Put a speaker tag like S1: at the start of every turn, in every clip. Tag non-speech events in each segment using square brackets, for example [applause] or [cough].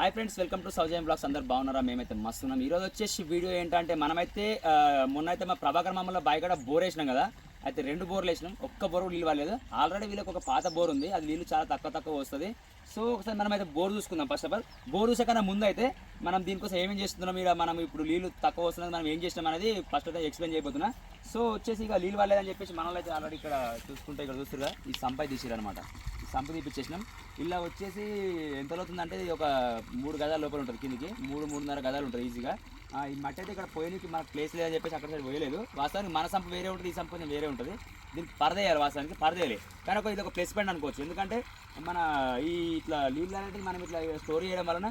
S1: Hi friends welcome to Saujayam blogs అందరు బాగున్నారా? మేమైతే మస్తు ఉన్నాం. ఈరోజు వచ్చేసి వీడియో ఏంటంటే మనమైతే మొన్నైతే మా ప్రభాకర్ మామూలు బాయ్ కూడా బోర్ వేసినాం కదా అయితే రెండు బోర్లు వేసినాం. ఒక్క బోర్ నీళ్ళు వాలేదు ఆల్రెడీ వీళ్ళకి ఒక పాత బోర్ ఉంది. అది నీళ్ళు చాలా తక్కువ తక్కువ వస్తుంది. సో ఒకసారి మనం అయితే బోర్ చూసుకుందాం ఫస్ట్ ఆఫ్ ఆల్ బోర్ చూసే కన్నా ముందు అయితే మనం దీనికోసం ఏమేం చేస్తున్నాం? ఇక్కడ మనం ఇప్పుడు నీళ్ళు తక్కువ వస్తున్నది మనం ఏం చేసినాం అనేది ఫస్ట్ అయితే ఎక్స్ప్లెయిన్ చేయబోతున్నా. సో వచ్చేసి ఇక నీళ్ళు వాళ్ళేదని చెప్పేసి మనల్ని అయితే ఆల్రెడీ ఇక్కడ చూసుకుంటే ఇక్కడ చూస్తున్నారు ఈ సంపై తీసిరనమాట సంపదీపించేసినాం తీపిచ్చేసినాం ఇలా వచ్చేసి ఎంత అవుతుందంటే ఇది ఒక మూడు గదాల లోపల ఉంటుంది కిందికి. మూడు మూడున్నర గదాలు ఉంటుంది ఈజీగా. ఈ మట్టి అయితే ఇక్కడ పోయినకి మనకు ప్లేస్ లేదని చెప్పేసి అక్కడ సైడ్ పోయలేదు. వాస్తవానికి మన సంప వేరే ఉంటుంది ఈ సంప కొంచెం వేరే ఉంటుంది. దీనికి పరదేయాలి వాస్తవానికి పరదేయాలి. కానీ ఒక ఇది ఒక ప్లేస్ పాయింట్ అనుకోవచ్చు. ఎందుకంటే మన ఈ ఇట్లా నీళ్ళు అనేది మనం ఇట్లా స్టోర్ చేయడం వలన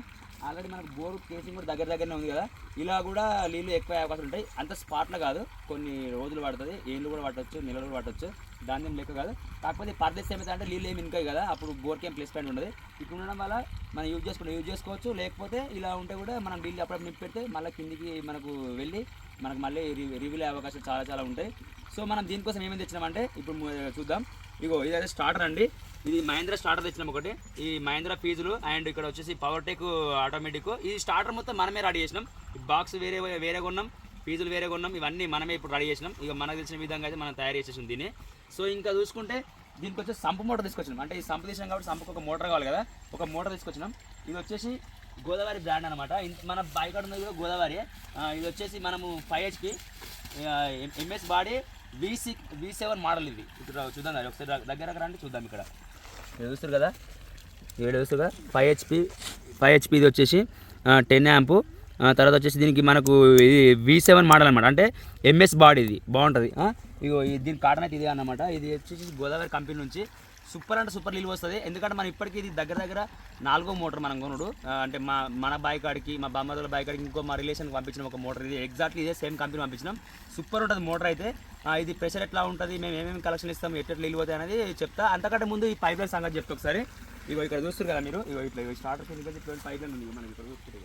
S1: ఆల్రెడీ మనకు బోర్ కేసింగ్ కూడా దగ్గర దగ్గరనే ఉంది కదా. ఇలా కూడా నీళ్ళు ఎక్కువ అవకాశాలు ఉంటాయి. అంత స్పాట్లో కాదు. కొన్ని రోజులు పడుతుంది. ఏళ్ళు కూడా పట్టవచ్చు నెలలు కూడా పట్టవచ్చు దాని ఏం లెక్క కాదు. కాకపోతే పర్దేశం ఏమైతే అంటే నీళ్ళు ఏమి ఇంకాయి కదా. అప్పుడు బోర్కి ఏం ప్లేస్ పాయింట్ ఉండదు. ఇప్పుడు ఉండడం వల్ల మనం యూజ్ చేసుకుంటే యూజ్ చేసుకోవచ్చు. లేకపోతే ఇలా ఉంటే కూడా మనం నీళ్ళు అప్పుడప్పుడు నింపి పెడితే మళ్ళీ కిందికి మనకు వెళ్ళి మనకు మళ్ళీ రివ్యూలు అయ్యే అవకాశాలు చాలా చాలా ఉంటాయి. సో మనం దీనికోసం ఏమేమి తెచ్చినామంటే ఇప్పుడు చూద్దాం. ఇగో ఇదైతే స్టార్టర్ అండి. ఇది మహేంద్ర స్టార్టర్ తెచ్చినాం ఒకటి. ఈ మహేంద్ర ఫీజులు అండ్ ఇక్కడ వచ్చేసి పవర్ టెక్ ఆటోమేటిక్ ఈ స్టార్టర్ మొత్తం మనమే రెడీ చేసినాం. బాక్స్ వేరే వేరే కొన్నాం. ఫీజులు వేరే కొన్నాం. ఇవన్నీ మనమే ఇప్పుడు రెడీ చేసినాం. ఇక మనకు తెలిసిన విధంగా అయితే మనం తయారు చేసేసాం దీన్ని. సో ఇంకా చూసుకుంటే దీనికి వచ్చేసి సంపు మోటార్ తీసుకొచ్చినాం. అంటే ఈ సంపు తీసినాం కాబట్టి సంపుకు ఒక మోటార్ కావాలి కదా. ఒక మోటార్ తీసుకొచ్చినాం. ఇది వచ్చేసి గోదావరి బ్రాండ్ అనమాట మన బైక్ ఉన్నది కూడా గోదావరి. ఇది వచ్చేసి మనము five HP MS body V six V seven model ఇది. ఇక్కడ చూద్దాం అది ఒకసారి దగ్గర రండి చూద్దాం ఇక్కడ. చూస్తారు కదా? ఏడు చూస్తారు కదా ఫైవ్ హెచ్పి ఫైవ్ హెచ్పి ఇది వచ్చేసి టెన్ యాంపు తర్వాత వచ్చేసి దీనికి మనకు ఇది వి సెవెన్ మోడల్ అనమాట అంటే ఎంఎస్ బాడీ ఇది. బాగుంటుంది. ఇగో దీని కాటన్ అయితే ఇదే అన్నమాట. ఇది వచ్చేసి గోదావరి కంపెనీ నుంచి సూపర్ అంటే సూపర్ నిలువ వస్తుంది ఎందుకంటే మనం ఇప్పటికీ ఇది దగ్గర దగ్గర నాలుగో మోటార్ మనం కొనుడు. అంటే మా మన బాయ్ కాడికి మా బామ్మదల బాయ్ కాడికి ఇంకో మా రిలేషన్కి పంపించిన ఒక మోటార్ ఇది. ఎగ్జాక్ట్లీ ఇదే సేమ్ కంపెనీ పంపించినాం. సూపర్ ఉంటుంది మోటార్ అయితే. ఇది ప్రెషర్ ఎట్లా ఉంటుంది మేము ఏమేమి కలెక్షన్ ఇస్తాం ఎట్లా నీళ్ళు అనేది చెప్తా. అంతకంటే ముందు ఈ పైప్ లైన్ సంగతి చెప్తా ఒకసారి. ఇగో ఇక్కడ చూస్తారు కదా మీరు. ఇగో ఇట్లా స్టార్టర్ ఇటువంటి పైప్ లైన్ ఉంది. మనం ఇక్కడ చూస్తారు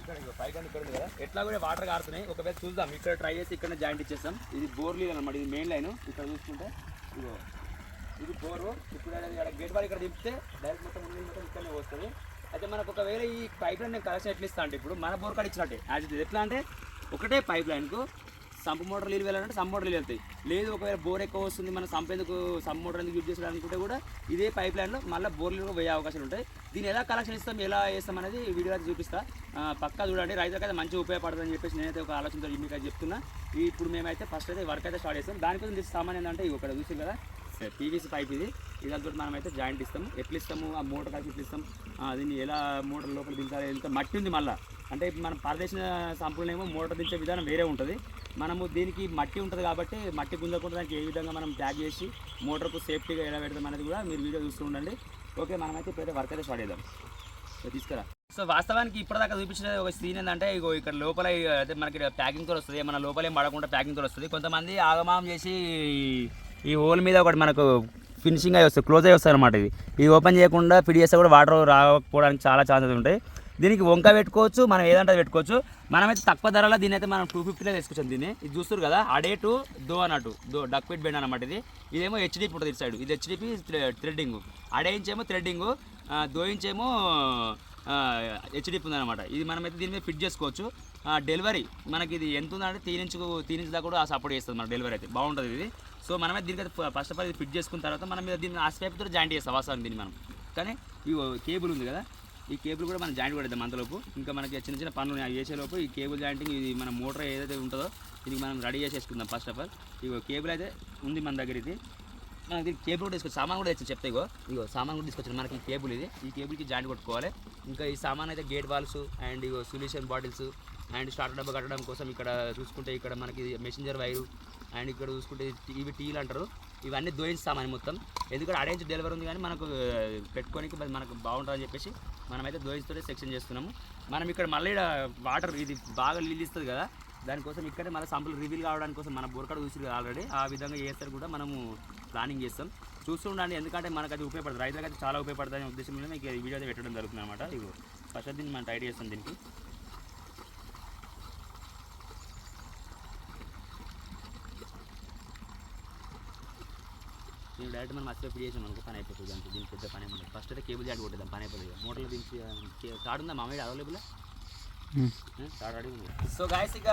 S1: ఇక్కడ ఇగో ఇక్కడ ఉంది కదా. ఎట్లా కూడా వాటర్ కారుతున్నాయి. ఒకవేళ చూద్దాం. ఇక్కడ ట్రై చేసి ఇక్కడ జాయింట్ ఇచ్చేస్తాం. ఇది బోర్ లైన్ అనమాట ఇది మెయిన్ లైన్ ఇక్కడ చూసుకుంటే ఇగో. ఇది బోరు ఇప్పుడు అనేది ఇక్కడ గేట్ వాళ్ళు ఇక్కడ దింపితే డైరెక్ట్ మొత్తం ముందు మొత్తం ఇక్కడనే వస్తుంది అయితే మనకు ఒకవేళ ఈ పైప్ లైన్ నేను కలెక్షన్ ఎట్లా ఇస్తా అంటే ఇప్పుడు మన బోర్ కాడ ఇచ్చినట్టే. యాజ్ ఇట్ ఎట్లా అంటే ఒకటే పైప్ లైన్కు సంప్ మోటార్ నీళ్ళు వెళ్ళాలంటే సంప్ మోటార్ నీళ్ళు వెళ్తాయి. లేదు ఒకవేళ బోర్ ఎక్కువ వస్తుంది మన సంప్ ఎందుకు సంప్ మోటార్ ఎందుకు యూజ్ చేసాడు అనుకుంటే కూడా ఇదే పైప్ లైన్లో మళ్ళీ బోర్ నీళ్ళు పోయే అవకాశాలు ఉంటాయి. దీన్ని ఎలా కలెక్షన్ ఇస్తాం ఎలా చేస్తాం అనేది వీడియో అయితే చూపిస్తా. పక్కా చూడండి. రైతులకు అయితే మంచిగా ఉపయోగపడుతుందని చెప్పేసి నేనైతే ఒక ఆలోచనతో మీకు చెప్తున్నా. ఇప్పుడు మేమైతే ఫస్ట్ అయితే వర్క్ అయితే స్టార్ట్ చేస్తాం. దానికోసం తీసి సామాన్ ఏంటంటే ఇక్కడ చూసాం కదా. పీవీసీ పైప్ ఇది. ఇదంతా మనం అయితే జాయింట్ ఇస్తాము. ఎట్లా ఇస్తాము? ఆ మోటార్ కలిసి ఎట్లు ఇస్తాం దీన్ని ఎలా మోటార్ లోపల దించాలి? ఎంత మట్టి ఉంది మళ్ళీ? అంటే మనం మనం పరదేశిన సంపులనేమో మోటార్ దించే విధానం వేరే ఉంటుంది. మనము దీనికి మట్టి ఉంటుంది కాబట్టి మట్టి గుంజకుండా దానికి ఏ విధంగా మనం ట్యాగ్ చేసి మోటార్కు సేఫ్టీగా ఎలా పెడతాం అనేది కూడా మీరు వీడియో చూస్తూ ఉండండి. ఓకే మనమైతే ఇప్పుడైతే వర్క్ అయితే స్టార్ట్ చేద్దాం. తీసుకురా. సో వాస్తవానికి ఇప్పటిదాకా చూపించిన ఒక సీన్ ఏంటంటే ఇగో ఇక్కడ లోపల అయితే మనకి ప్యాకింగ్తో వస్తుంది. మన లోపల ఏం పడకుండా ప్యాకింగ్తో వస్తుంది. కొంతమంది ఆగమాగం చేసి ఈ హోల్ మీద ఒకటి మనకు ఫినిషింగ్ అయ్యి వస్తుంది క్లోజ్ అయ్యి వస్తుంది అనమాట ఇది. ఇది ఓపెన్ చేయకుండా ఫిట్ చేస్తే కూడా వాటర్ రాకపోవడానికి చాలా ఛాన్సెస్ ఉంటాయి. దీనికి వంక పెట్టుకోవచ్చు మనం ఏదంటే పెట్టుకోవచ్చు. మనమైతే తక్కువ ధరలో దీని అయితే మనం టూ ఫిఫ్టీలో తీసుకొచ్చాం దీన్ని. ఇది చూస్తారు కదా అడే టు దో అన్నట్టు దో డక్ పిట్ బెండ్ అనమాట ఇది. ఇదేమో హెచ్డిపి ఉంటుంది ఇటు సైడ్ ఇది హెచ్డిపి థ్రెడ్డింగ్ అడే ఇంచేమో థ్రెడ్డింగ్ దో ఇంచేమో హెచ్డిపి ఉందన్నమాట ఇది మనమైతే దీని మీద ఫిట్ చేసుకోవచ్చు. డెలివరీ మనకి ఇది ఎంత ఉందంటే తీనించు తీనించు దాకా కూడా సపోర్ట్ చేస్తుంది మన డెలివరీ అయితే. బాగుంటుంది ఇది. సో మనమే దీనికి ఫస్ట్ ఆఫ్ ఆల్ ఇది ఫిట్ చేసుకున్న తర్వాత మనం మీద దీన్ని ఆస్పేప్తో జాయింట్ చేస్తాం అవసరం దీన్ని మనం. కానీ ఈ కేబుల్ ఉంది కదా ఈ కేబుల్ కూడా మనం జాయింట్ పడేద్దాం అంతలోపు. ఇంకా మనకి చిన్న చిన్న పనులు ఉన్నాయి. ఈ కేబుల్ జాయింటింగ్ ఇది మన మోటార్ ఏదైతే ఉంటుందో దీనికి మనం రెడీ చేసేసుకుందాం ఫస్ట్ ఆఫ్ ఆల్ ఈ కేబుల్ అయితే ఉంది మన దగ్గర ఇది. మనకి దీనికి కేబుల్ కూడా తీసుకొచ్చి సామాన్ కూడా తెచ్చి చెప్తా ఇగో. ఇగో సామాన్ కూడా తీసుకొచ్చాను మనకి ఈ కేబుల్ ఇది. ఈ కేబుల్కి జాయింట్ కొట్టుకోవాలి. ఇంకా ఈ సామాన్ అయితే గేట్ వాల్స్ అండ్ ఇగో సొల్యూషన్ బాటిల్స్ అండ్ స్టార్టర్ డబ్బా కట్టడం కోసం ఇక్కడ చూసుకుంటే ఇక్కడ మనకి మెసెంజర్ వైరు అండ్ ఇక్కడ చూసుకుంటే ఇవి టీలు అంటారు. ఇవన్నీ దోయించి సామాన్ మొత్తం. ఎందుకంటే అరేంజ్ డెలివరీ ఉంది కానీ మనకు పెట్టుకోనికి మరి మనకు బాగుంటుందని చెప్పేసి మనమైతే దోయిస్తూనే సెక్షన్ చేస్తున్నాము. మనం ఇక్కడ మళ్ళీ వాటర్ ఇది బాగా నిలిస్తుంది కదా దానికోసం ఇక్కడే మళ్ళీ సంపులు రివీల్ కావడానికి కోసం మన బోర్కాడ చూసి ఆల్రెడీ ఆ విధంగా చేస్తారు కూడా మనము ప్లానింగ్ చేస్తాం. చూస్తూ ఉండండి ఎందుకంటే మనకు అది ఉపయోగపడుతుంది రైతులకు అయితే చాలా ఉపయోగపడుతుంది అనే ఉద్దేశంలో మీకు ఈ వీడియో అయితే పెట్టడం జరుగుతుంది అనమాట ఇగో ఫస్ట్ దీన్ని మనం టైట్ చేస్తాం దీనికి. దీన్ని డైరెక్ట్ మనం మస్తు ఫిట్ చేసాం అనుకో పని అయిపోతుంది దీనికి పెద్ద పని ఏమి ఫస్ట్ అయితే కేబుల్ జాడ్ కొట్టేద్దాం పని అయిపోతుంది మోటార్లో దీనికి తాడు మామయ్య? అవైలబుల్ సో గాయస్ ఇక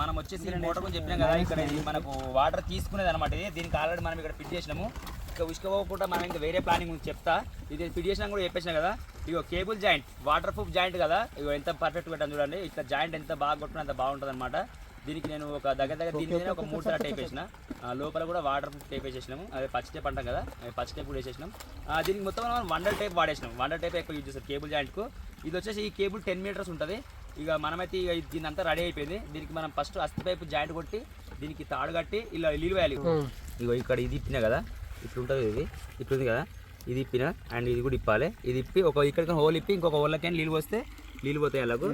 S1: మనం వచ్చేసి మోటర్ గురించి చెప్పినాం కదా ఇక్కడ ఇది మనకు వాటర్ తీసుకునేది అనమాట ఇది. దీనికి ఆల్రెడీ మనం ఇక్కడ ఫిట్ చేసినాము. ఇక ఉసుకపోకుండా మనం ఇంకా వేరే ప్లానింగ్ గురించి చెప్తా. ఇది ఫిట్ చేసినా కూడా చెప్పేసినా కదా ఇక cable joint waterproof joint కదా. ఇగో ఎంత పర్ఫెక్ట్ పెట్టాను చూడండి. ఇట్లా జాయింట్ ఎంత బాగా కొట్టిన అంత బాగుంటుంది అనమాట దీనికి నేను ఒక దగ్గర దగ్గర దీని మీద ఒక మూడు సార్లు టైప్ వేసిన. లోపల కూడా వాటర్ ప్రూఫ్ టైప్ వేసేసినాము. అదే పచ్చి టైప్ అంటాం కదా పచ్చి టైప్ కూడా వేసేసినాం. దీనికి మొత్తం మనం వండర్ టైప్ వాడేసినాం. వండర్ టైప్ ఎక్కువ యూజ్ చేస్తాం కేబుల్ జాయింట్కు ఇది వచ్చేసి ఈ కేబుల్ టెన్ మీటర్స్ ఉంటుంది. ఇక మనమైతే ఇక దీని అంతా రెడీ అయిపోయింది. దీనికి మనం ఫస్ట్ అస్థి పైపు జాయింట్ కొట్టి దీనికి తాడు కట్టి ఇలా నీళ్ళు వేయాలి. ఇగో ఇక్కడ ఇది ఇప్పినా కదా ఇప్పుడు ఉంటుంది ఇది ఇప్పుడు ఉంది కదా ఇది ఇప్పిన అండ్ ఇది కూడా ఇప్పాలి. ఇది ఇప్పి ఒక ఇక్కడ హోల్ ఇప్పి ఇంకొక హోల్కి నీళ్ళు పోస్తే నీళ్ళు పోతాయి అలాగూ.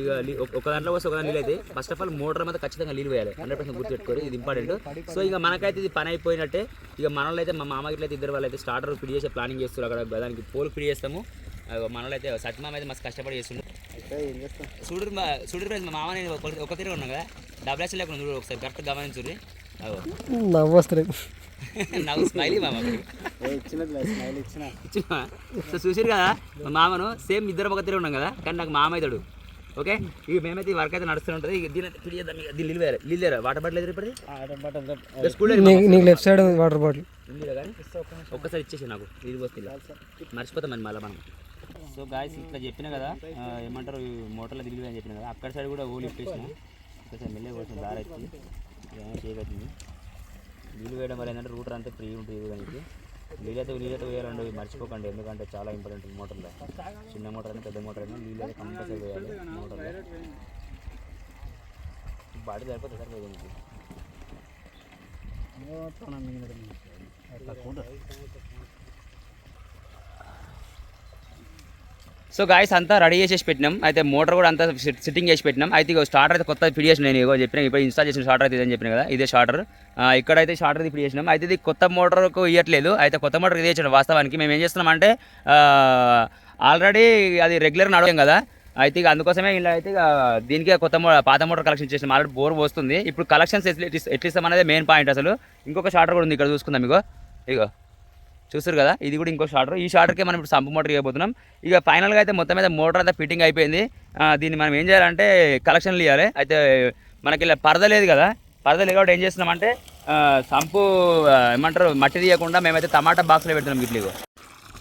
S1: ఇక ఒక- దాంట్లో పోస్తే ఒక నీళ్ళు అయితే ఫస్ట్ ఆఫ్ ఆల్ మోటార్ మీద ఖచ్చితంగా నీళ్ళు వేయాలి. హండ్రెడ్ పర్సెంట్ గుర్తుపెట్టుకోరు ఇది ఇంపార్టెంట్ సో ఇక మనకైతే ఇది పని అయిపోయినట్టే. ఇక మనలో అయితే మా మామ గిట్ల అయితే ఇద్దరు వాళ్ళు అయితే స్టార్టర్ ఫిట్ చేసే ప్లానింగ్ చేస్తారు అక్కడ. దానికి పోల్ ఫిట్ చేస్తాము. మనలో అయితే సత్యమామ అయితే మస్తు కష్టపడి చేస్తుండ్రు చూడు చూడు మా మామ నేను ఒక ఉన్నాను కదా. లేకుండా చూడు ఒకసారి కరెక్ట్ గమనించుర్రి.
S2: నవ్వొస్తుంది [laughs]
S1: నవ్వు స్మైలీ మామ
S2: ఇచ్చిన.
S1: సో చూసారు కదా మా మామను సేమ్ ఇద్దరు ఒక తిరిగి ఉన్నాం కదా కానీ నాకు మామ అవుతాడు ఓకే? ఇక మేమైతే ఈ వర్క్ అయితే నడుస్తూ ఉంటుంది. ఇక దీని ఫిట్ చేద్దాం ఇక నిలిదేరా వాటర్ బాటిల్ ఎదురు ఇప్పుడు స్కూల్
S2: నీకు లెఫ్ట్ సైడ్ వాటర్ బాటిల్.
S1: కానీ? ఒక్కసారి ఇచ్చేసి నాకు. ఇది వస్తుంది మర్చిపోతాం మరి మళ్ళీ మనం. సో గాయస్ ఇట్లా చెప్పిన కదా ఏమంటారు మోటార్లో దిగులు అని చెప్పిన కదా అక్కడ సైడ్ కూడా ఓలు ఇప్పేసిన ఒకసారి మెల్లగా కొంచెం దారి వచ్చి చేయగలుగుతుంది నీళ్ళు వేయడం వల్ల ఏంటంటే రూటర్ అంతా ఫ్రీ ఉంటుంది దానికి నీళ్ళైతే నీళ్ళైతే వేయాలండి మర్చిపోకండి ఎందుకంటే చాలా ఇంపార్టెంట్ మోటార్లో. చిన్న మోటార్ అయినా పెద్ద మోటార్ అయినా నీళ్ళు కంపల్సరీ వేయాలి మోటార్లో. బాడీ సరిపోతుంది సరిపోతుంది దీనికి సో గాయస్ అంతా రెడీ చేసేసి పెట్టినాం. అయితే మోటార్ కూడా అంతా సిట్టింగ్ చేసి పెట్టినాం. అయితే ఇక స్టార్టర్ అయితే కొత్త ఫిట్ చేసిన నేను ఇగో చెప్పిన. ఇప్పుడు ఇన్స్టాల్ చేసిన స్టార్టర్ అయితే ఇదని చెప్పిన కదా ఇదే స్టార్టర్ ఇక్కడైతే స్టార్టర్ ఫిట్ చేసినాం. అయితే ఇది కొత్త మోటార్కు ఇవ్వట్లేదు అయితే కొత్త మోటార్ ఇది ఇచ్చాడు వాస్తవానికి. మేము ఏం చేస్తున్నాం అంటే ఆల్రెడీ అది రెగ్యులర్ నడవం కదా. అయితే ఇక అందుకోసమే ఇలా అయితే దీనికి కొత్త పాత మోటార్ కలెక్షన్ చేసినాం. ఆల్రెడీ బోర్ వస్తుంది ఇప్పుడు కలెక్షన్స్ ఎట్లా ఎట్లిస్తాం అనేది మెయిన్ పాయింట్ అసలు. ఇంకొక షార్టర్ కూడా ఉంది. ఇక్కడ చూసుకుందాం ఇగో. ఇగో. చూస్తారు కదా? ఇది కూడా ఇంకో షార్టర్ ఈ షార్టర్కే మనం ఇప్పుడు సంపు మోటార్ ఇవ్వబోతున్నాం. ఇక ఫైనల్గా అయితే మొత్తం మీద మోటార్ అంతా ఫిట్టింగ్ అయిపోయింది. దీన్ని మనం ఏం చేయాలంటే కలెక్షన్లు ఇవ్వాలి అయితే మనకి ఇలా పరద లేదు కదా? పరద లేదు కాబట్టి ఏం చేస్తున్నామంటే సంపు ఏమంటారు మట్టి తీయకుండా మేమైతే టమాటా బాక్స్లో పెడుతున్నాం ఇట్లా ఇగో.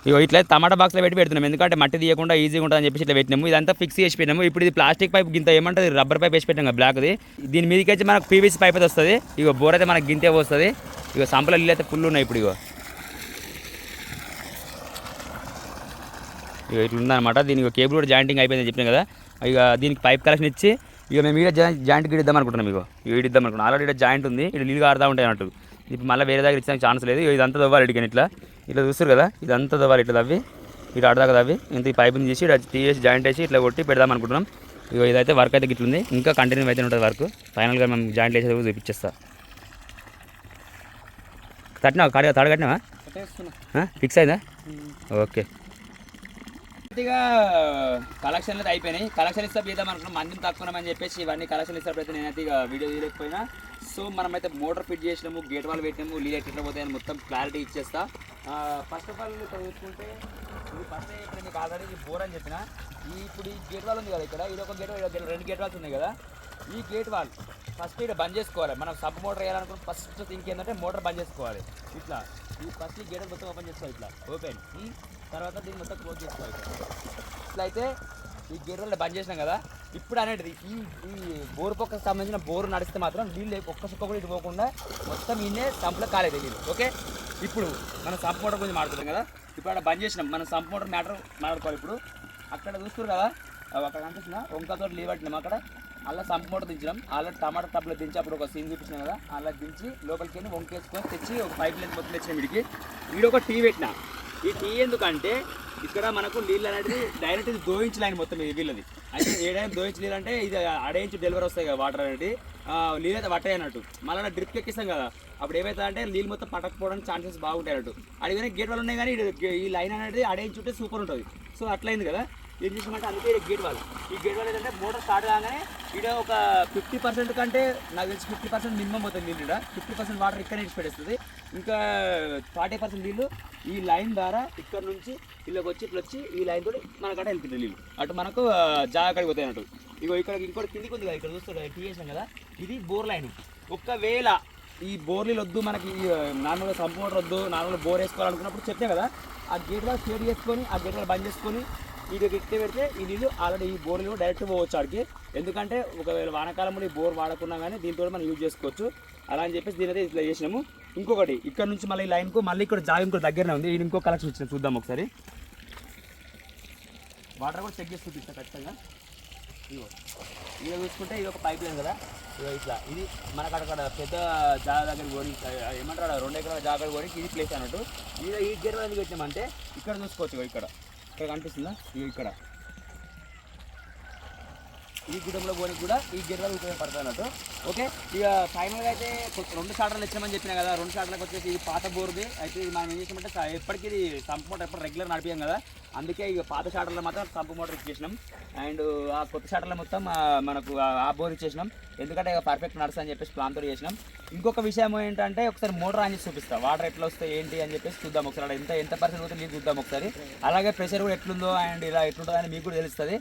S1: ఇగో ఇట్లా టమాటా బాక్స్లో పెట్టి పెడుతున్నాం. ఎందుకంటే మట్టి తీయకుండా ఈజీగా ఉంటుందని చెప్పేసి ఇట్లా పెట్టినాము. ఇదంతా ఫిక్స్ చేసి పెట్టినాము. ఇప్పుడు ఇది ప్లాస్టిక్ పైప్ గింత ఏమంటుంది? రబ్బర్ పైప్ వేసి పెట్టాం కదా బ్లాక్ది. దీని మీదకి వచ్చి మనకు పీవీసీ పైప్ అయితే వస్తుంది. ఇగో బోర్ అయితే మనకి గింతే వస్తుంది. ఇగో సంపల నీళ్ళు అయితే ఫుల్ ఉన్నాయి ఇప్పుడు ఇగో. ఇక ఇట్లా ఉందన్నమాట. దీనికి కేబుల్ కూడా జాయింటింగ్ అయిపోయిందని చెప్పిన కదా. ఇక దీనికి పైప్ కలెక్షన్ ఇచ్చి ఇక మేము ఇక జాయింట్ గిడి ఇద్దాం అనుకుంటున్నాం ఇక ఇక ఇడిద్దాం అనుకున్నాం ఆల్రెడీ ఇక్కడ జాయింట్ ఉంది. ఇక్కడ నీళ్ళు ఆడుతూ ఉంటాయి అన్నట్టు. ఇప్పుడు మళ్ళీ వేరే దగ్గర ఇచ్చడానికి ఛాన్స్ లేదు. ఇదంతా దవ్వాలి ఇడికి ఇట్లా. ఇట్లా చూస్తారు కదా ఇదంతా దవ్వాలి ఇట్లా తవ్వి. ఇటు ఆడదాకా తవ్వి. ఇంత ఈ పైపుని తీసి ఇట్లా తీసేసి జాయింట్ వేసి ఇట్లా కొట్టి పెడదాం అనుకుంటున్నాం. ఇక ఇదైతే వర్క్ అయితే ఇట్లా ఉంది ఇంకా కంటిన్యూ అయితే ఉంటుంది వర్క్ ఫైనల్గా మేము జాయింట్ వేసేది కూడా చూపించేస్తా. కట్టినావా? కాడ తాడు కట్టినావా? ఫిక్స్ అయిందా? ఓకే పూర్తిగా కలెక్షన్లు అయితే అయిపోయినాయి. కలెక్షన్ ఇస్తే చేద్దాం అనుకున్నాం. మందిని తక్కువనమని చెప్పేసి ఇవన్నీ కలెక్షన్ ఇస్తే అయితే నేనైతే ఇక వీడియో తీయలేకపోయినా. సో మనమైతే మోటార్ ఫిట్ చేసినాము గేట్ వాల్ పెట్టినాము లీడ్ ఎట్లా పోతాయని మొత్తం క్లారిటీ ఇచ్చేస్తా. ఫస్ట్ ఆఫ్ ఆల్ చూసుకుంటే ఇది ఫస్ట్ ఇప్పుడు మీకు ఆల్రెడీ బోర్ అని చెప్పిన. ఇప్పుడు ఈ గేట్ వాల్ ఉంది కదా ఇక్కడ. ఇది ఒక గేట్ రెండు గేట్ వాల్స్ ఉన్నాయి కదా. ఈ గేట్ వాళ్ళు ఫస్ట్ ఇక్కడ బంద్ చేసుకోవాలి. మనం సబ్ మోటార్ వేయాలనుకుంటే ఫస్ట్ థింక్ ఏంటంటే మోటార్ బంద్ చేసుకోవాలి. ఇట్లా. ఈ ఫస్ట్ ఈ గేట్ మొత్తం ఓపెన్ చేసుకోవాలి ఇట్లా. ఓపెన్. తర్వాత దీన్ని మొత్తం క్లోజ్ చేసుకోవాలి ఇట్లా. అయితే ఈ గేట్ వల్ల బంద్ చేసినాం కదా. ఇప్పుడు అనేది ఈ ఈ బోర్ పక్కకు సంబంధించిన బోర్ నడిస్తే మాత్రం నీళ్ళు ఒక్క సుక్క కూడా ఇటు పోకుండా మొత్తం ఇన్నే సంపులో కాలేదు నీళ్ళు ఓకే? ఇప్పుడు మనం సంప్ మోటార్ గురించి మాట్లాడుతున్నాం కదా. ఇప్పుడు అక్కడ బంద్ చేసినాం. మనం సంప్ మోటార్ మ్యాటర్ మాట్లాడుకోవాలి ఇప్పుడు. అక్కడ చూస్తారు కదా. అవి అక్కడ కనిపిస్తున్నా వంకతో లీవ్ పట్టినాం అక్కడ. అలా సంప్ దించడం అలా టమాటా టబ్లో దించి అప్పుడు ఒక సీన్ చూపించిన కదా అలా దించి లోపలికి వెళ్ళి వంకేసుకొని తెచ్చి ఒక పైప్ లైన్ మొత్తం తెచ్చిన వీడికి. వీడు ఒక టీ పెట్టిన. ఈ టీ ఎందుకంటే ఇక్కడ మనకు నీళ్ళు అనేది డైరెక్ట్ ఇది దోయించి లైన్ మొత్తం ఇది వీళ్ళది. అయితే ఏడైనా దోయించి నీళ్ళు అంటే ఇది అడేయించి డెలివరీ వస్తాయి కదా వాటర్ అనేది. నీళ్ళు అయితే పట్టాయి అన్నట్టు. మళ్ళీ డ్రిప్ ఎక్కిస్తాం కదా. అప్పుడు ఏమవుతుంది అంటే నీళ్ళు మొత్తం పట్టకపోవడానికి ఛాన్సెస్ బాగుంటాయి అన్నట్టు. అడిగిన గేట్ వాళ్ళు ఉన్నాయి కానీ ఈ లైన్ అనేది అడేయించుంటే ఉంటే సూపర్ ఉంటుంది. సో అట్లయింది కదా. ఏం చేసామంటే అందుకే గేట్ వాల్ ఈ గేట్ వాళ్ళు ఏంటంటే మోటార్ స్టార్ట్ కాగానే ఇక్కడ ఒక ఫిఫ్టీ పర్సెంట్ కంటే నాకు తెలిసి ఫిఫ్టీ పర్సెంట్ మినిమం పోతుంది నీళ్ళు ఫిఫ్టీ పర్సెంట్ వాటర్ ఇక్కడ నిలిచిపెట్టేస్తుంది ఇంకా ఫార్టీ పర్సెంట్ నీళ్ళు ఈ లైన్ ద్వారా ఇక్కడ నుంచి ఇళ్ళకి వచ్చి ఇట్లా వచ్చి ఈ లైన్ తోటి మనకట వెళ్తుంది నీళ్ళు. అటు మనకు జాగ్రత్తగా పోతాయి అన్నట్టు. ఇగో ఇక్కడ ఇంకోటి కిందికి ఉంది కదా ఇక్కడ చూస్తే టీ చేసాం కదా. ఇది బోర్ లైన్ ఒక్కవేళ ఈ బోర్లీలు వద్దు మనకి నార్మల్గా సంపూర్ణ వద్దు నార్మల్గా బోర్ వేసుకోవాలనుకున్నప్పుడు చెప్పే కదా ఆ గేట్ వాళ్ళు షేర్ చేసుకొని ఆ గేట్ వాళ్ళు బంద్ చేసుకొని ఇది ఎక్కి పెడితే ఈ నీళ్ళు ఆల్రెడీ ఈ బోర్లు డైరెక్ట్ పోవచ్చు ఆడికి. ఎందుకంటే ఒకవేళ వానాకాలంలో ఈ బోర్ వాడకున్నా కానీ దీంతో మనం యూజ్ చేసుకోవచ్చు. అలా అని చెప్పేసి దీని అయితే ఇట్లా చేసినాము. ఇంకొకటి ఇక్కడ నుంచి మళ్ళీ ఈ లైన్కు మళ్ళీ ఇక్కడ జాగ్ ఇంకో దగ్గరనే ఉంది. ఇది ఇంకో కలెక్షన్ ఇచ్చిన చూద్దాం ఒకసారి. వాటర్ కూడా చెక్ చేసి చూపిస్తా ఖచ్చితంగా. ఇదిగో. ఇలా చూసుకుంటే ఇది ఒక పైప్ లైన్ కదా. ఇదిగో ఇట్లా. ఇది మనకు అక్కడ పెద్ద జాగా దగ్గర పోని ఏమంటారు రెండు ఎకరాల జాగా పోని ఇది ప్లేస్ అన్నట్టు. ఇది ఈ గేర్ ఎందుకు పెట్టామంటే ఇక్కడ చూసుకోవచ్చు ఇక్కడ. ఇక్కడ కనిపిస్తుందా? ఇక్కడ. ఈ గుడంలో పోనీ కూడా ఈ గిర్రలు ఉపయోగపడుతుంది అన్నట్టు. ఓకే? ఇక ఫైనల్గా అయితే రెండు షాటర్లు ఇచ్చామని చెప్పిన కదా రెండు షాటర్లకు వచ్చేసి ఇది పాత బోర్ది అయితే ఇది మనం ఏం చేసామంటే ఎప్పటికీ ఇది సంప్ మోటార్ ఎప్పుడు రెగ్యులర్ నడిపాం కదా. అందుకే ఇక పాత షాటర్లో మాత్రం సంప్ మోటార్ ఇచ్చేసినాం అండ్ ఆ కొత్త షాటర్లో మొత్తం మనకు ఆ- బోర్ ఇచ్చేసినాం. ఎందుకంటే ఇక పర్ఫెక్ట్ నడుస్తా అని చెప్పేసి ప్లాన్తో చేసినాం. ఇంకొక విషయం ఏంటంటే ఒకసారి మోటార్ ఆన్ చేసి చూపిస్తా. వాటర్ ఎట్లా వస్తాయి ఏంటి అని చెప్పేసి చూద్దాం ఒకసారి. ఎంత ఎంత పర్సెంట్ పోతే నీళ్ళు చూద్దాం ఒకసారి. అలాగే ప్రెషర్ కూడా ఎట్లుందో అండ్ ఇలా ఎట్లుంటుందో అని మీకు కూడా తెలుస్తుంది.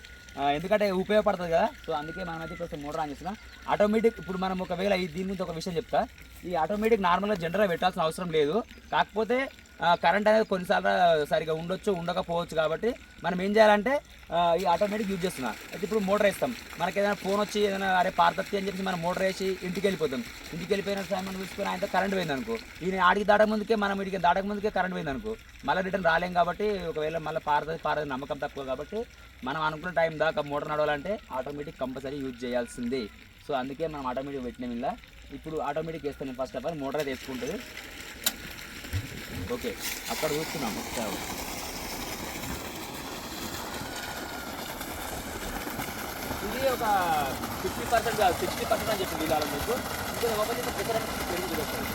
S1: ఎందుకంటే ఉపయోగపడుతుంది కదా సో అందుకే మనం అయితే ఇప్పుడు మోటార్ ఆన్ చేస్తున్నాం. ఆటోమేటిక్ ఇప్పుడు మనం ఒకవేళ ఈ దీని గురించి ఒక విషయం చెప్తా. ఈ ఆటోమేటిక్ నార్మల్గా జనరల్ పెట్టాల్సిన అవసరం లేదు. కాకపోతే కరెంట్ అనేది కొన్నిసార్లు సరిగా ఉండొచ్చు ఉండకపోవచ్చు కాబట్టి మనం ఏం చేయాలంటే ఈ ఆటోమేటిక్ యూజ్ చేస్తున్నాం. అయితే ఇప్పుడు మోటార్ వేస్తాం. మనకి ఏదైనా ఫోన్ వచ్చి ఏదైనా అరే పారతత్తి అని చెప్పి మనం మోటార్ వేసి ఇంటికి వెళ్ళిపోతాం. ఇంటికి వెళ్ళిపోయిన టైం మనం చూసుకుని ఆయనతో కరెంట్ పోయింది అనుకో. ఈయన ఆడికి దాటక ముందుకే మనం ఇడికి దాటక ముందుకే కరెంట్ పోయింది అనుకో. మళ్ళీ రిటర్న్ రాలేం కాబట్టి ఒకవేళ మళ్ళీ పారదది పారదు నమ్మకం తక్కువ కాబట్టి మనం అనుకున్న టైం దాకా మోటార్ నడవాలంటే ఆటోమేటిక్ కంపల్సరీ యూజ్ చేయాల్సిందే. సో అందుకే మనం ఆటోమేటిక్ పెట్టినాం ఇలా. ఇప్పుడు ఆటోమేటిక్ వేస్తాను ఫస్ట్ ఆఫ్ ఆల్ మోటార్ తీసుకుంటుంది ఓకే అక్కడ చూస్తున్నాం ఒకసారి ఇది ఒక ఫిఫ్టీ పర్సెంట్ కాదు సిక్స్టీ పర్సెంట్ అని చెప్పింది ఇలా మీకు. ఇంకా ఒకటి ప్రిఫరెన్స్ పెరుగుతుంది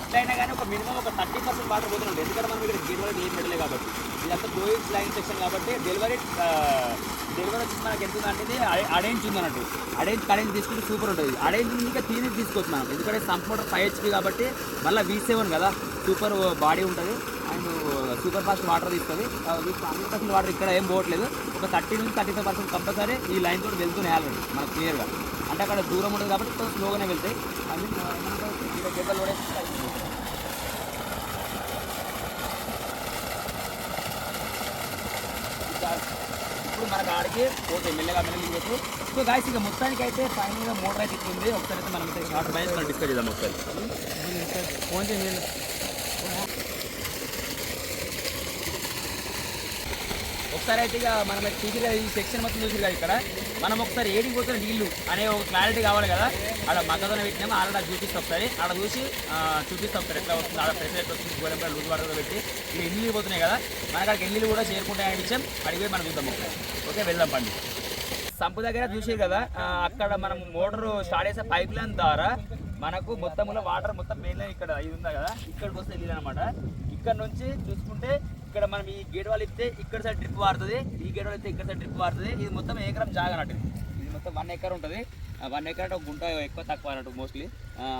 S1: ఇట్లయినా కానీ ఒక మినిమం ఒక థర్టీ పర్సెంట్ వాటర్ పోతున్నాడు ఎందుకంటే మనం ఇక్కడ డెలివరీ ఏం పెట్టలే కాబట్టి. ఇదంతా గోయింగ్ లైన్ సెక్షన్ కాబట్టి డెలివరీ డెలివరీ వచ్చేసి మనకి ఎంత అంటే అడేంజ్ ఉంది అన్నట్టు. అడేంజ్ కడేంజ్ తీసుకుంటే సూపర్ ఉంటుంది. అడేంజ్ ఇంకా తీని తీసుకోవచ్చు మనం. ఎందుకంటే సంప్ ఫైవ్ హెచ్పి కాబట్టి మళ్ళీ వీ సెవెన్ కదా. సూపర్ బాడీ ఉంటుంది. అండ్ సూపర్ ఫాస్ట్ వాటర్ తీస్తుంది. హండ్రెడ్ పర్సెంట్ వాటర్ ఇక్కడ ఏం పోవట్లేదు. ఒక థర్టీ నుంచి థర్టీ ఫైవ్ పర్సెంట్ కంపల్సరీ ఈ లైన్ తోటి వెళ్తున్నాయి ఆల్రెడీ మనకు క్లియర్గా అంటే అక్కడ దూరం ఉంటుంది కాబట్టి కొంచెం స్లోగానే వెళ్తాయి. ఐ మీన్ ఇక్కడ గెడ్డలు ఇప్పుడు మనకు ఆడికి పోతే మెల్లగా మెల్లగా ఇంకోటి సో గాయస్ ఇక మొత్తానికి అయితే ఫైనల్గా మోటార్ అయితే ఉంది ఒకసారి అయితే మనం షార్ట్ మనం డిస్కస్ చేద్దాం ఒకసారి. ఫోన్ చేయండి ఒకసారి అయితే ఇక మనం కదా ఈ సెక్షన్ మొత్తం చూసి కదా ఇక్కడ. మనం ఒకసారి ఏడికి పోతున్న నీళ్ళు అనే ఒక క్లారిటీ కావాలి కదా. ఆడ మగ్గదన పెట్టినాము ఆడ చూపిస్తాం ఒకసారి. ఆడ చూసి చూపిస్తాం ఒకసారి ఎట్లా వస్తుంది ఆడ ప్రెషర్ ఎట్లా వస్తుంది గోడెంపై లూజ్ వాటర్ పెట్టి. ఇక్కడ ఎన్ని పోతున్నాయి కదా మనకి అక్కడికి ఎన్ని కూడా చేరుకుంటాయని విషయం అడిగి మనం చూద్దాం ఓకే వెళ్దాం పండి సంపు దగ్గర చూసే కదా అక్కడ మనం మోటార్ స్టార్ట్ చేసే పైప్ లైన్ ద్వారా మనకు మొత్తంలో వాటర్ మొత్తం మెయిన్ లైన్ ఇక్కడ ఇది ఉందా కదా ఇక్కడికి వస్తే వెళ్ళి అనమాట ఇక్కడ నుంచి చూసుకుంటే ఇక్కడ మనం ఈ గేట్ వాళ్ళు ఇస్తే ఇక్కడ సైడ్ డ్రిప్ వాడుతుంది ఈ గేట్ వాళ్ళు ఇస్తే ఇక్కడ సైడ్ డ్రిప్ వాడుతుంది ఇది మొత్తం ఏకరం జాగనట్టు అన్నట్టు. ఇది మొత్తం వన్ ఎకర్ ఉంటుంది. వన్ ఎకర్ అంటే ఒక గుంట ఎక్కువ తక్కువ అన్నట్టు మోస్ట్లీ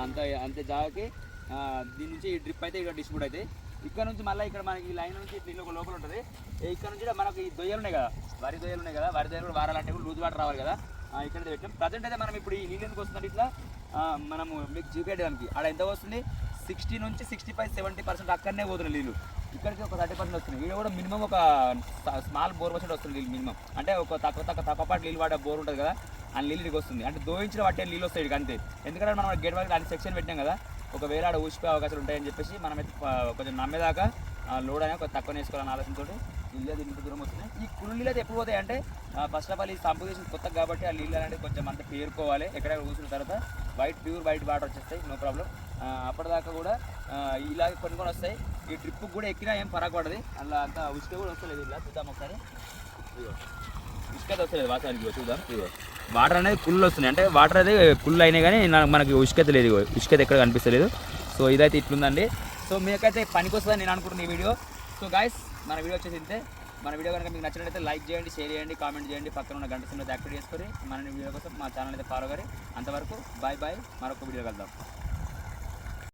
S1: అంత అంతే జాగాకి దీని నుంచి ఈ డ్రిప్ అయితే ఇక్కడ డిస్ట్రిబ్యూట్ అవుతాయి. ఇక్కడ నుంచి మళ్ళీ ఇక్కడ మనకి ఈ లైన్ నుంచి ఇట్లా ఒక లోపల ఉంటుంది. ఇక్కడ నుంచి కూడా మనకి ఈ దొయ్యలు ఉన్నాయి కదా వరి దొయ్యలు ఉన్నాయి కదా వరి దొయ్యలు కూడా వారాలంటే కూడా లూజ్ వాటర్ రావాలి కదా. ఇక్కడ పెట్టాం. ప్రజెంట్ అయితే మనం ఇప్పుడు ఈ నీళ్ళు ఎందుకు వస్తుంది ఇట్లా? మనము మీకు చూపించడానికి అక్కడ ఎంత వస్తుంది? సిక్స్టీ నుంచి సిక్స్టీ ఫైవ్ సెవెంటీ పర్సెంట్ అక్కడనే పోతున్నాయి నీళ్ళు. ఇక్కడికి ఒక థర్టీ పర్సెంట్ వస్తుంది వీడు కూడా మినిమం ఒక స్మాల్ బోర్ పర్సెంట్ వస్తుంది నీళ్ళు మినిమం అంటే ఒక తక్కువ తక్కువ తక్కువ పాటు నీళ్ళు వాడే బోర్ ఉంటుంది కదా ఆ నీళ్ళు వస్తుంది. అంటే దోయించిన పట్టే నీళ్ళు వస్తాయి అంతే. ఎందుకంటే మనం గేట్ వాళ్ళకి దాని సెక్షన్ పెట్టాం కదా ఒకవేళ ఆడ ఊసిపోయే అవకాశాలు ఉంటాయని చెప్పేసి మనం కొంచెం నమ్మేదాకా లోడ్ అనేది కొంచెం తక్కువ వేసుకోవాలని ఆలోచనతో ఇల్లు ఇంత దూరం వస్తున్నాయి ఈ కుళ్ళు నీళ్ళు అయితే ఎప్పుడు పోతాయి అంటే ఫస్ట్ ఆఫ్ ఆల్ ఈ సంపు చేసిన కొత్త కాబట్టి ఆ నీళ్ళు అనేది కొంచెం అంత పేరుకోవాలి. ఎక్కడెక్కడ కూర్చున్న తర్వాత వైట్ ప్యూర్ వైట్ వాటర్ వచ్చేస్తాయి నో ప్రాబ్లం అప్పటిదాకా కూడా ఇలాగే కొన్ని కొన్ని వస్తాయి. ఈ ట్రిప్ కూడా ఎక్కినా ఏం పరగకూడదు అలా అంత ఉసుక కూడా వస్తలేదు ఇలా. చూద్దాం ఒకసారి. ఇసుక వస్తలేదు చూద్దాం. వాటర్ అనేది ఫుల్ వస్తున్నాయి. అంటే వాటర్ అనేది ఫుల్ అయినాయి కానీ మనకి ఉష్కత లేదు ఉష్కత ఎక్కడ కనిపిస్తలేదు. సో ఇదైతే ఇట్లుందండి. సో మీకైతే పనికొస్తుందని నేను అనుకుంటున్నాను ఈ వీడియో. సో గాయస్ మన వీడియో వచ్చేసి ఇంతే. మన వీడియో కనుక మీకు నచ్చినట్లయితే లైక్ చేయండి షేర్ చేయండి కామెంట్ చేయండి. పక్కన ఉన్న గంట సింబల్ యాక్టివేట్ చేసుకొని మన వీడియో కోసం మా ఛానల్ అయితే ఫాలో గారి అంతవరకు బాయ్ బాయ్ మరొక వీడియో కలుద్దాం.